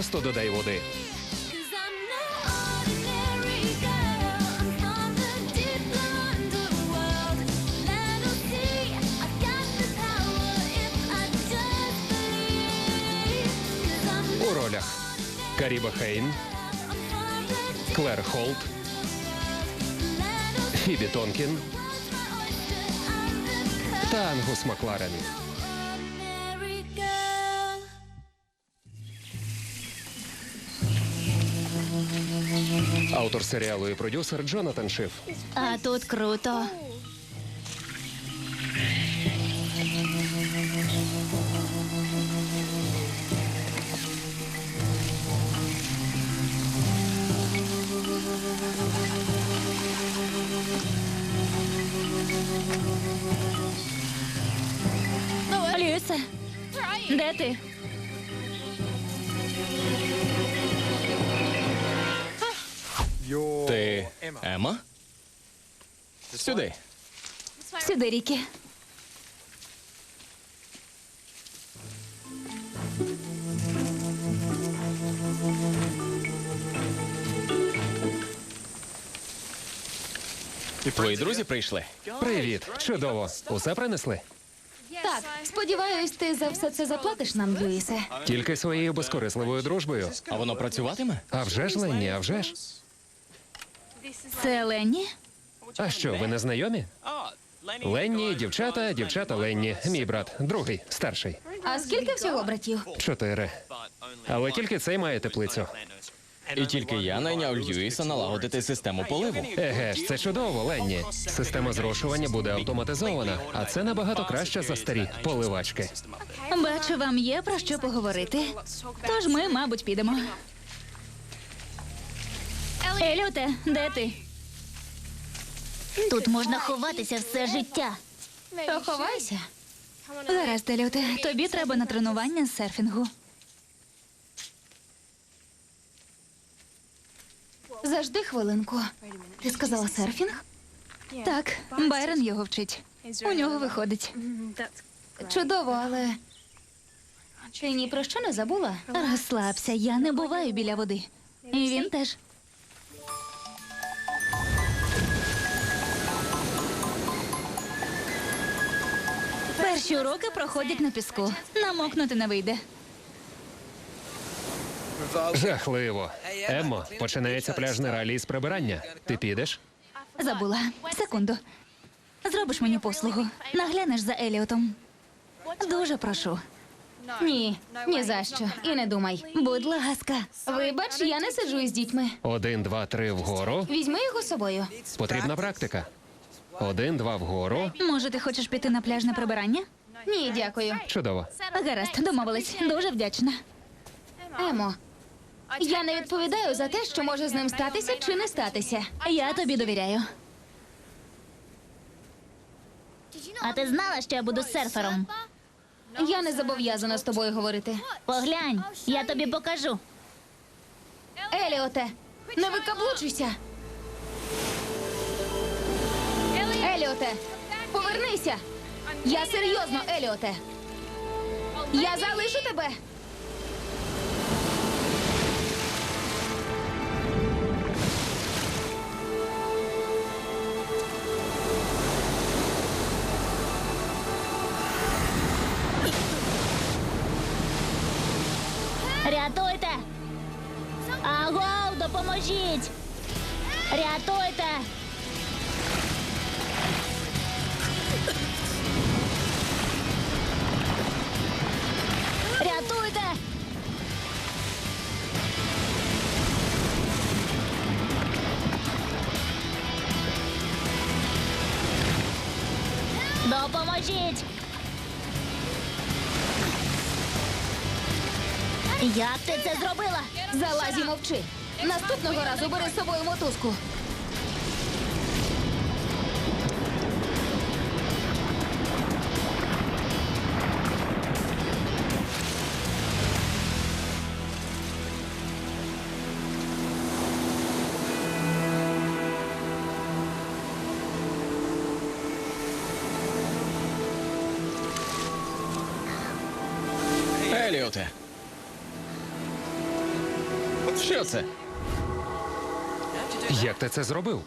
H2O. Просто додай води. У ролях Каріба Хейн, Клер Холт, Фібі Тонкін та Ангус Макларен. Автор серіалу і продюсер Джонатан Шиф. А тут круто. Люсе, де ти? Ема? Сюди. Сюди, Рікі. Твої друзі прийшли. Привіт, чудово. Усе принесли? Так, сподіваюсь, ти за все це заплатиш нам, Льюісе. Тільки своєю безкорисливою дружбою. А воно працюватиме? А вже ж Ленні, а вже ж. Це Ленні? А що, ви не знайомі? Ленні, дівчата, дівчата Ленні. Мій брат, другий, старший. А скільки всього братів? Чотири. Але тільки цей має теплицю. І тільки я найняв Льюіса налагодити систему поливу. Еге ж, це чудово, Ленні. Система зрошування буде автоматизована, а це набагато краще за старі поливачки. Бачу, вам є про що поговорити. Тож ми, мабуть, підемо. Елюте, де ти? Тут можна ховатися все життя. То ховайся. Гаразд, Елюте, тобі треба на тренування з серфінгу. Зажди хвилинку. Ти сказала серфінг? Так, Байрон його вчить. У нього виходить. Чудово, але. Ти ні про що не забула? Розслабся, я не буваю біля води. І він теж. Перші уроки проходять на піску. Намокнути не вийде. Жахливо. Еммо, починається пляжне ралі з прибирання. Ти підеш? Забула. Секунду. Зробиш мені послугу. Наглянеш за Еліотом. Дуже прошу. Ні, ні за що. І не думай. Будь ласка. Вибач, я не сиджу із дітьми. Один, два, три вгору. Візьми його з собою. Потрібна практика. Один, два вгору. Може, ти хочеш піти на пляжне прибирання? Ні, дякую. Чудово. Гаразд, домовились. Дуже вдячна. Емо, я не відповідаю за те, що може з ним статися чи не статися. Я тобі довіряю. А ти знала, що я буду серфером? Я не зобов'язана з тобою говорити. Поглянь, я тобі покажу. Еліоте, не викаблучуйся. Еліоте, повернися. Я серйозно, Еліоте. Я залишу тебе. Рятуйте! Агов, допоможіть! Рятуйте! Допоможіть! Як ти це зробила? Залазь і мовчи. Наступного разу бери з собою мотузку. Ти це зробив?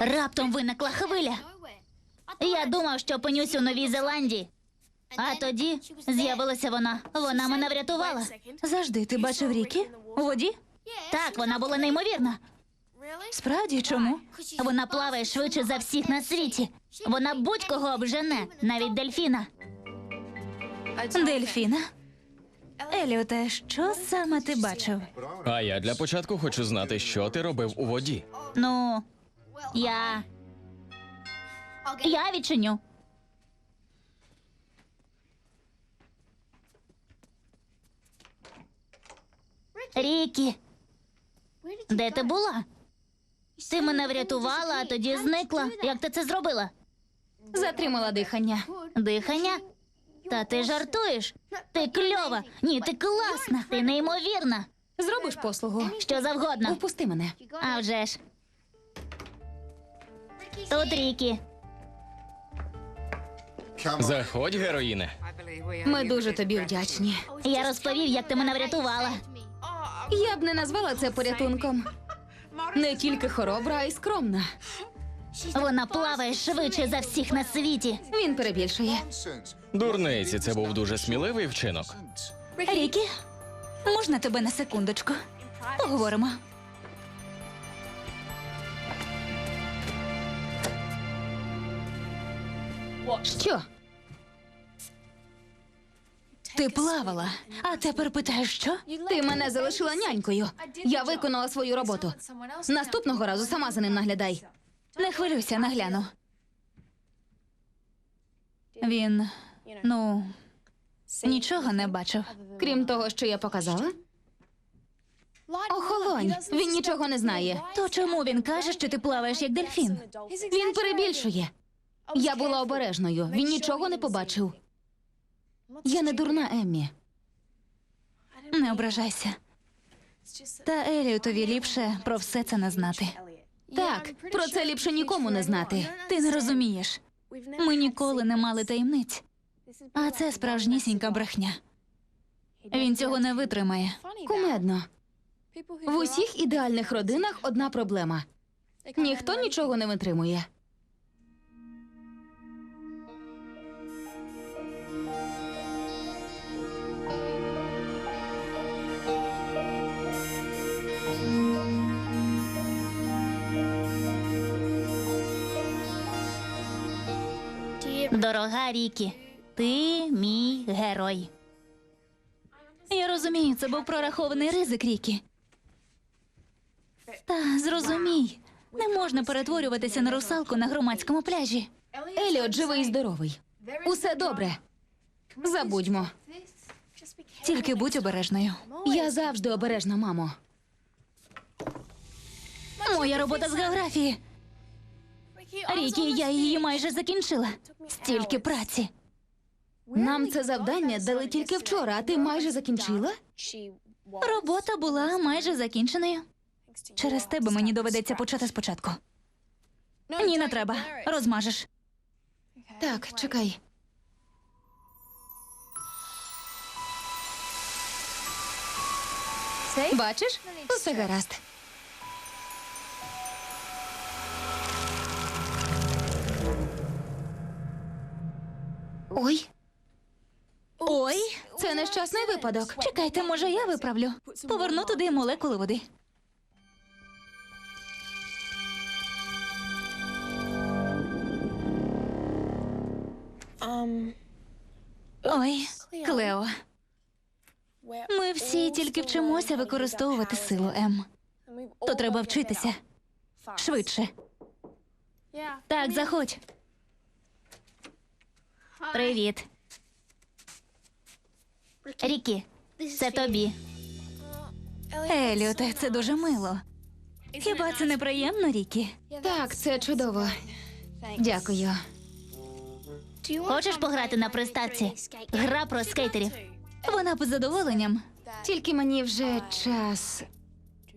Раптом виникла хвиля. Я думав, що опинюсь у Новій Зеландії. А тоді з'явилася вона. Вона мене врятувала. Завжди ти бачив ріки? У воді? Так, вона була неймовірна. Справді, чому? Вона плаває швидше за всіх на світі. Вона будь-кого обжене, навіть дельфіна. Дельфіна? Еліоте, що саме ти бачив? А я для початку хочу знати, що ти робив у воді. Ну, я. Я відчиню. Рікі, де ти була? Ти мене врятувала, а тоді зникла. Як ти це зробила? Затримала дихання. Дихання? Та ти жартуєш? Ти кльова. Ні, ти класна. Ти неймовірна. Зробиш послугу. Що завгодно. Впусти мене. А вже ж. Тут Рікі. Заходь, героїне. Ми дуже тобі вдячні. Я розповів, як ти мене врятувала. Я б не назвала це порятунком. Не тільки хоробра, а й скромна. Вона плаває швидше за всіх на світі. Він перебільшує. Дурниці, це був дуже сміливий вчинок. Рікі, можна тебе на секундочку? Поговоримо. Що? Ти плавала, а тепер питаєш, що? Ти мене залишила нянькою. Я виконала свою роботу. Наступного разу сама за ним наглядай. Не хвилюйся, нагляну. Він, ну, нічого не бачив. Крім того, що я показала? Охолонь, він нічого не знає. То чому він каже, що ти плаваєш як дельфін? Він перебільшує. Я була обережною. Він нічого не побачив. Я не дурна Еммі. Не ображайся. Та Еліотові ліпше про все це не знати. Так, про це ліпше нікому не знати. Ти не розумієш. Ми ніколи не мали таємниць. А це справжнісінька брехня. Він цього не витримає. Кумедно. В усіх ідеальних родинах одна проблема: ніхто нічого не витримує. Дорога Рікі, ти мій герой. Я розумію, це був прорахований ризик Рікі. Та зрозумій, не можна перетворюватися на русалку на громадському пляжі. Еліот живий і здоровий. Усе добре. Забудьмо. Тільки будь обережною. Я завжди обережна, мамо. Моя робота з географії. Рікі, я її майже закінчила. Стільки праці. Нам це завдання дали тільки вчора, а ти майже закінчила? Робота була майже закінченою. Через тебе мені доведеться почати спочатку. Ні, не треба. Розмажеш. Так, чекай. Бачиш? Усе гаразд. Ой. Ой, це нещасний випадок. Чекайте, може, я виправлю. Поверну туди молекули води. Ой, Клео. Ми всі тільки вчимося використовувати силу М. То треба вчитися швидше. Так, заходь. Привіт. Рікі, це тобі. Еліоте, це дуже мило. Хіба це не приємно, Рікі? Так, це чудово. Дякую. Хочеш пограти на приставці? Гра про скейтерів. Вона б з задоволенням. Тільки мені вже час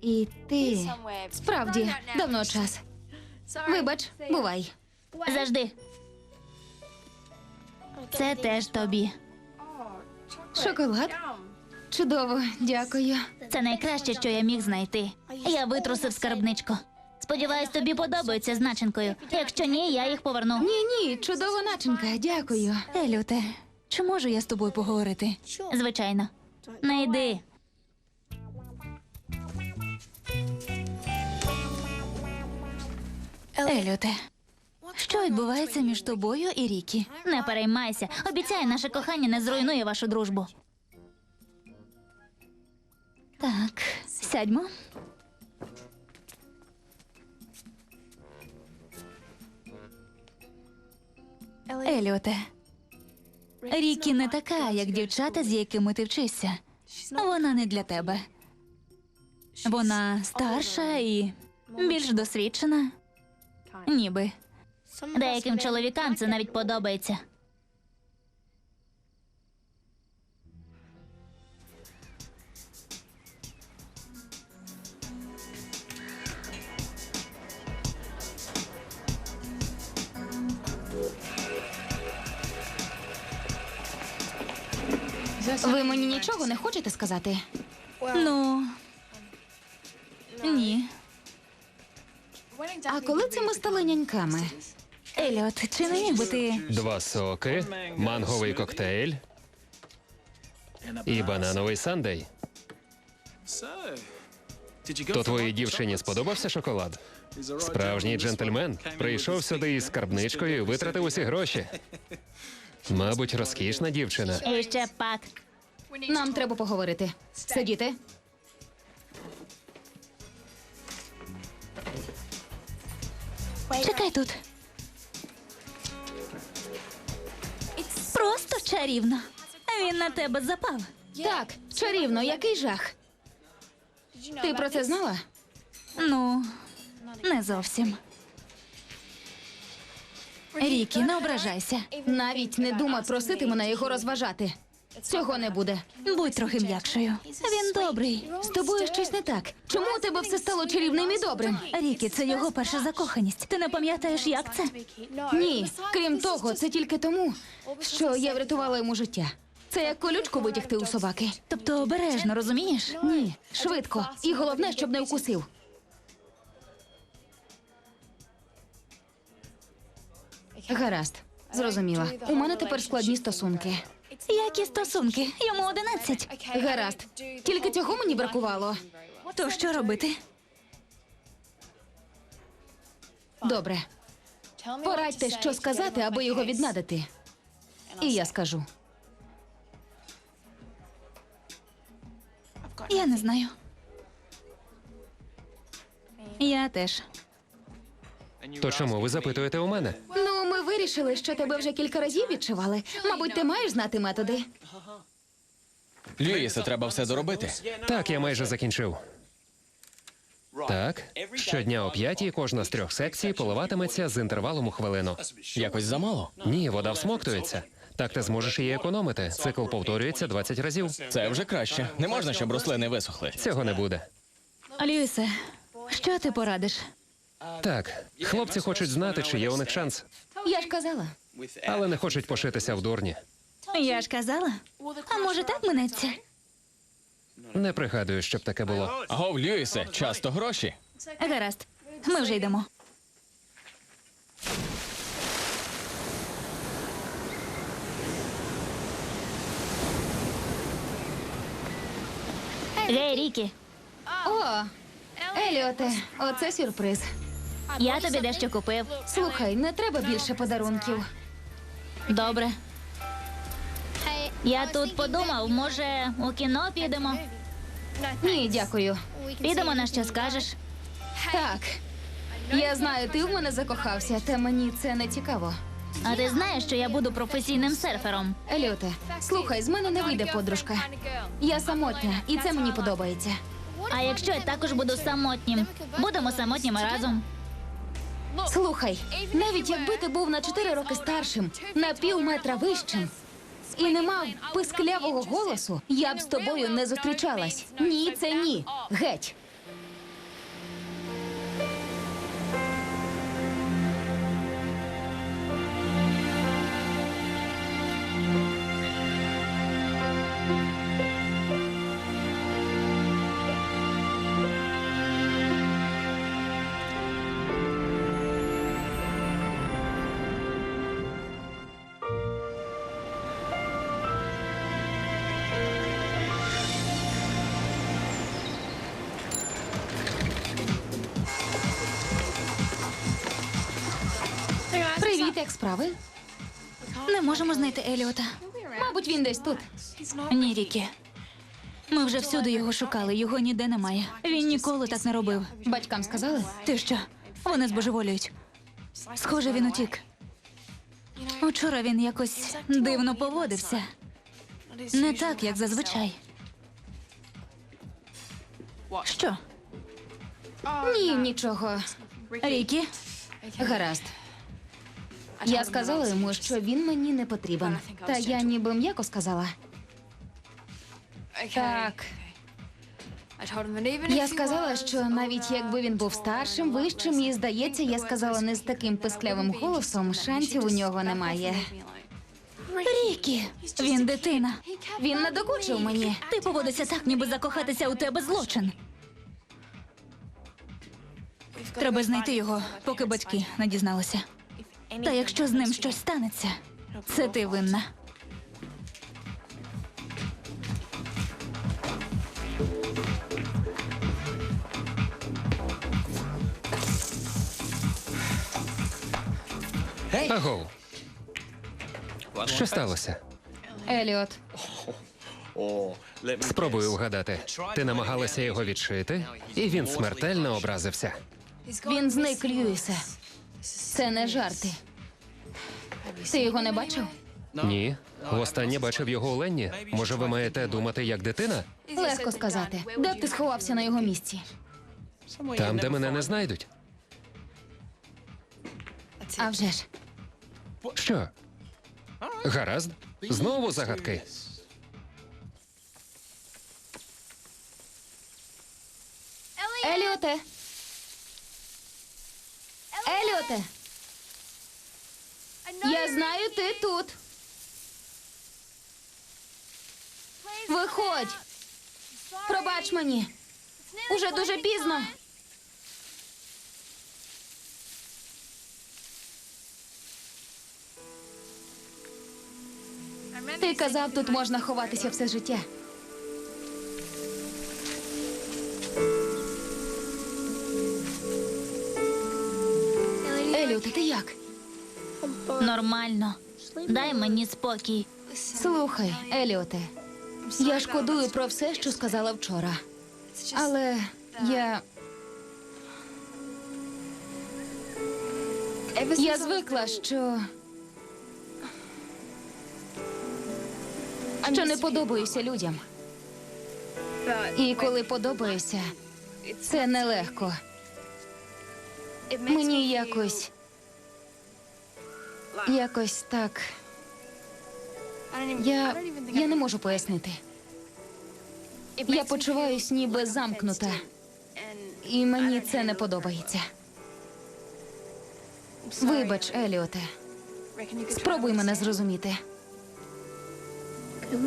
іти. Справді, давно час. Вибач, бувай. Завжди. Це теж тобі. Шоколад? Чудово, дякую. Це найкраще, що я міг знайти. Я витрусив скарбничку. Сподіваюсь, тобі подобається з начинкою. Якщо ні, я їх поверну. Ні, ні, чудова начинка, дякую. Елюте, чи можу я з тобою поговорити? Звичайно. Не йди. Елюте, що відбувається між тобою і Рікі? Не переймайся. Обіцяю, наше кохання не зруйнує вашу дружбу. Так, сядьмо. Еліоте, Рікі не така, як дівчата, з якими ти вчишся. Вона не для тебе. Вона старша і більш досвідчена. Ніби. Деяким чоловікам це навіть подобається. Ви мені нічого не хочете сказати? Ну. Ні. А коли це ми стали няньками? Еліот, чи не міг би ти. Два соки, манговий коктейль і банановий сандей. То твоїй дівчині сподобався шоколад? Справжній джентльмен прийшов сюди із скарбничкою і витратив усі гроші. Мабуть, розкішна дівчина. І ще пак. Нам треба поговорити. Сидіти. Чекай тут. Просто чарівно. Він на тебе запав. Так, чарівно, який жах. Ти про це знала? Ну, не зовсім. Рікі, не ображайся. Навіть не думай просити мене його розважати. Цього не буде. Будь трохи м'якшою. Він добрий. З тобою щось не так. Чому у тебе все стало чарівним і добрим? Рікі, це його перша закоханість. Ти не пам'ятаєш, як це? Ні, крім того, це тільки тому, що я врятувала йому життя. Це як колючку витягти у собаки. Тобто обережно, розумієш? Ні, швидко. І головне, щоб не вкусив. Гаразд, зрозуміла. У мене тепер складні стосунки. Які стосунки? Йому одинадцять. Гаразд. Тільки цього мені бракувало. То що робити? Добре. Порадьте, що сказати, аби його віднадити. І я скажу. Я не знаю. Я теж. То чому ви запитуєте у мене? Ну, ми вирішили, що тебе вже кілька разів відчували. Мабуть, ти маєш знати методи. Льюісе, треба все доробити. Так, я майже закінчив. Так, щодня о п'ятій кожна з трьох секцій поливатиметься з інтервалом у хвилину. Якось замало. Ні, вода всмоктується. Так ти зможеш її економити. Цикл повторюється 20 разів. Це вже краще. Не можна, щоб рослини висохли. Цього не буде. Люїсе, що ти порадиш? Так, хлопці хочуть знати, чи є у них шанс, Я ж казала. але не хочуть пошитися в дурні. Я ж казала. А може так минеться? Не пригадую, щоб таке було. Агов, Льюісе, часто гроші. Гаразд, ми вже йдемо. Гей, Рікі, О, Еліоте, оце сюрприз. Я тобі дещо купив. Слухай, не треба більше подарунків. Добре. Я тут подумав, може, у кіно підемо? Ні, дякую. Підемо на що скажеш? Так. Я знаю, ти в мене закохався, та мені це не цікаво. А ти знаєш, що я буду професійним серфером? Еліоте, слухай, з мене не вийде подружка. Я самотня, і це мені подобається. А якщо я також буду самотнім, будемо самотніми разом. Слухай, навіть якби ти був на 4 роки старшим, на пів метра вищим і не мав писклявого голосу, я б з тобою не зустрічалась. Ні, це ні. Геть. Як справи? Не можемо знайти Еліота. Мабуть, він десь тут. Ні, Рікі. Ми вже всюди його шукали, його ніде немає. Він ніколи так не робив. Батькам сказали? Ти що? Вони збожеволюють. Схоже, він утік. Учора він якось дивно поводився. Не так, як зазвичай. Що? Ні, нічого. Рікі? Гаразд. Я сказала йому, що він мені не потрібен. Та я ніби м'яко сказала. Так, я сказала, що навіть якби він був старшим, вищим, і здається, я сказала не з таким писклявим голосом, шансів у нього немає. Рікі! Він дитина. Він надокучив мені. Ти поводишся так, ніби закохатися у тебе злочин. Треба знайти його, поки батьки не дізналися. Та якщо з ним щось станеться, це ти винна. Агов. Що сталося? Еліот, Спробую вгадати. Ти намагалася його відшити, і він смертельно образився. він зник, Льюісе. Це не жарти. Ти його не бачив? Ні. Востаннє бачив його у Ленні. Може, ви маєте думати як дитина? Легко сказати. Де б ти сховався на його місці? Там, де мене не знайдуть. А вже ж. Що? Гаразд. Знову загадки. Еліоте. Еліоте. Я знаю, ти тут. Виходь. Пробач мені. Уже дуже пізно. Ти казав, тут можна ховатися все життя. Нормально. Дай мені спокій. Слухай, Еліоте, я шкодую про все, що сказала вчора. Але я. Я звикла, що. Що не подобаюся людям. І коли подобаюся, це нелегко. Мені якось. Якось так. Я, я не можу пояснити. Я почуваюсь ніби замкнута, і мені це не подобається. Вибач, Еліоте, спробуй мене зрозуміти.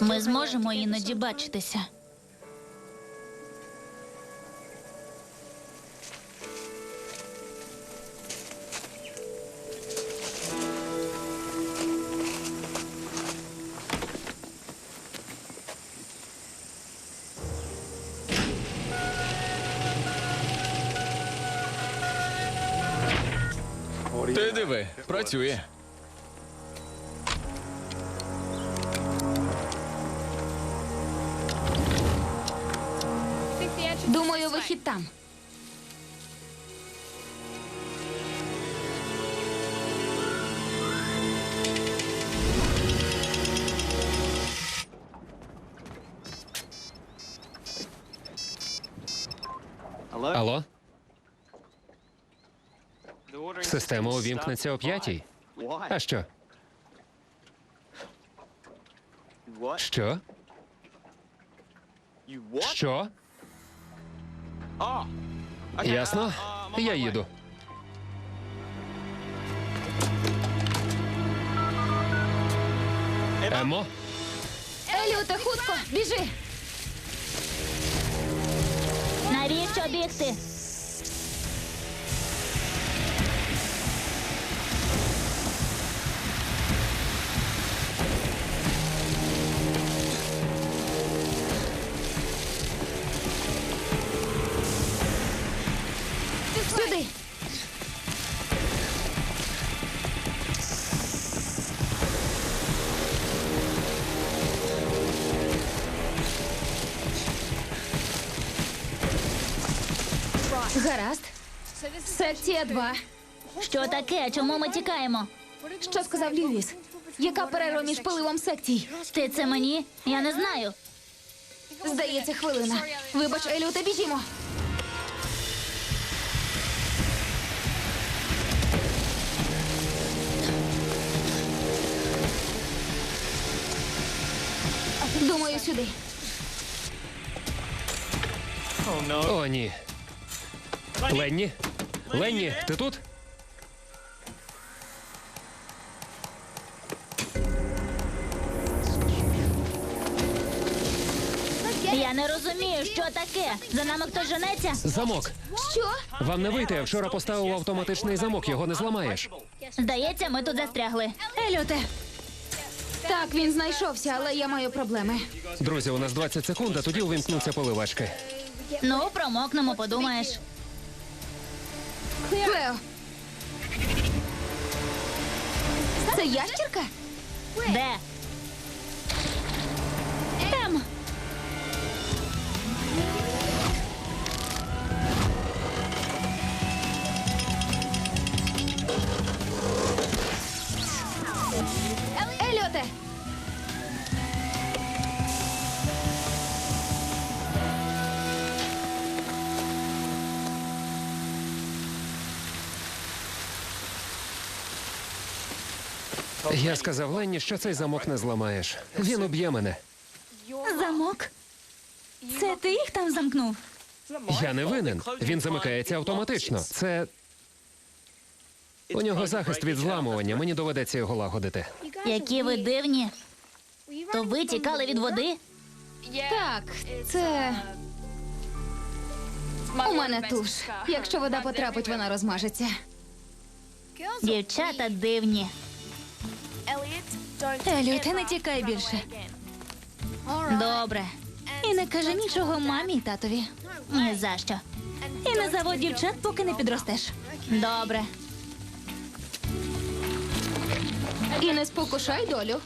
Ми зможемо іноді бачитися. Ти диви, працює. Думаю, вихід там. Система увімкнеться о п'ятій. А що? Що? Що? Ясно? Я їду. Емо? Еліоте, хутко, біжи! Навіщо бігти? Гаразд. Секція 2. Що таке? Чому ми тікаємо? Що сказав Льюіс? Яка перерва між поливом секцій? Ти це мені? Я не знаю. Здається, хвилина. Вибач, Еліоте, біжімо. Думаю, сюди. О, ні. Ленні? Ленні, ти тут? Я не розумію, що таке. За нами хтось женеться? Замок. Що? Вам не вийти, я вчора поставив автоматичний замок, його не зламаєш. Здається, ми тут застрягли. Еліоте. Так, він знайшовся, але я маю проблеми. Друзі, у нас 20 секунд, а тоді увімкнуться поливачки. Ну, промокнемо, подумаєш. Клео. Це ящерка? Де? Я сказав Ленні, що цей замок не зламаєш. Він уб'є мене. Замок? Це ти їх там замкнув? Я не винен. Він замикається автоматично. Це. У нього захист від зламування. Мені доведеться його лагодити. Які ви дивні. То ви тікали від води? Так, це. У мене туш. Якщо вода потрапить, вона розмажеться. Дівчата дивні. Еліоте, не тікай більше. Добре. І не кажи нічого мамі й татові. Ні за що. І не заводь дівчат, поки не підростеш. Добре. І не спокушай долю.